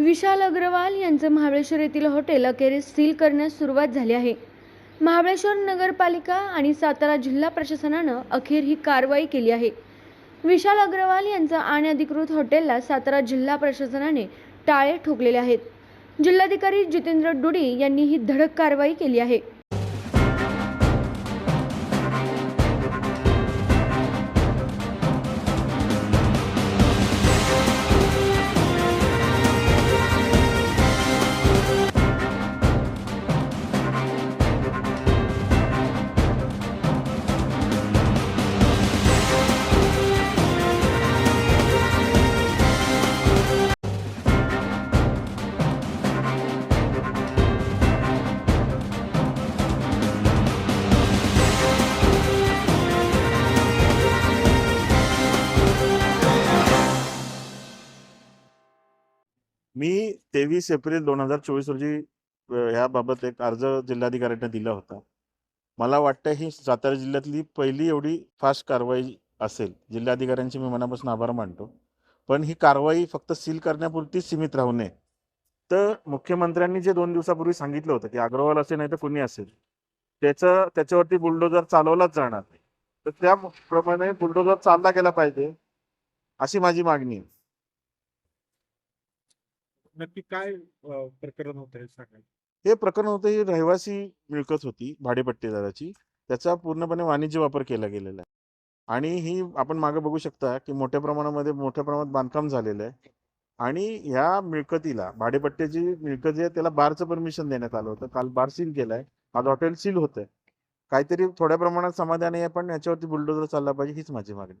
विशाल अग्रवाल यांचं महाबळेश्वर येथील हॉटेल अखेरीस सील करण्यास सुरुवात झाली आहे. महाबळेश्वर नगरपालिका आणि सातारा जिल्हा प्रशासनानं अखेर ही कारवाई केली आहे. विशाल अग्रवाल यांचं अनधिकृत हॉटेलला सातारा जिल्हा प्रशासनाने टाळे ठोकलेले आहेत. जिल्हाधिकारी जितेंद्र डुडी यांनी ही धडक कारवाई केली आहे. मी तेवीस एप्रिल दोन हजार चोवीस रोजी ह्याबाबत एक अर्ज जिल्हाधिकाऱ्यांना दिला होता. मला वाटतं ही सातारा जिल्ह्यातली पहिली एवढी फास्ट कारवाई असेल. जिल्हाधिकाऱ्यांचे मी मनापासून आभार मानतो. पण ही कारवाई फक्त सील करण्यापुरती सीमित राहू नये. तर मुख्यमंत्र्यांनी जे दोन दिवसापूर्वी सांगितलं होतं की अग्रवाल असेल नाही तर कुणी असेल. त्याचं त्याच्यावरती बुलडोजर चालवलाच जाणार नाही. तर त्याप्रमाणे बुलडोजर चालला गेला पाहिजे अशी माझी मागणी आहे. नक्की काय प्रकरण होत आहे हे प्रकरण होतं ही रहिवासी मिळकत होती भाडेपट्टेदाराची. त्याचा पूर्णपणे वाणिज्य वापर केला गेलेला आहे. आणि ही आपण मागे बघू शकता की मोठ्या प्रमाणामध्ये मोठ्या प्रमाणात बांधकाम झालेलं आहे. आणि ह्या मिळकतीला भाडेपट्ट्याची मिळकत आहे त्याला बारचं परमिशन देण्यात आलं होतं. काल बार सील केलाय. आज हॉटेल सील होतंय. काहीतरी थोड्या प्रमाणात समाधान आहे पण याच्यावरती बुलडोजर चालला पाहिजे हीच माझी मागणी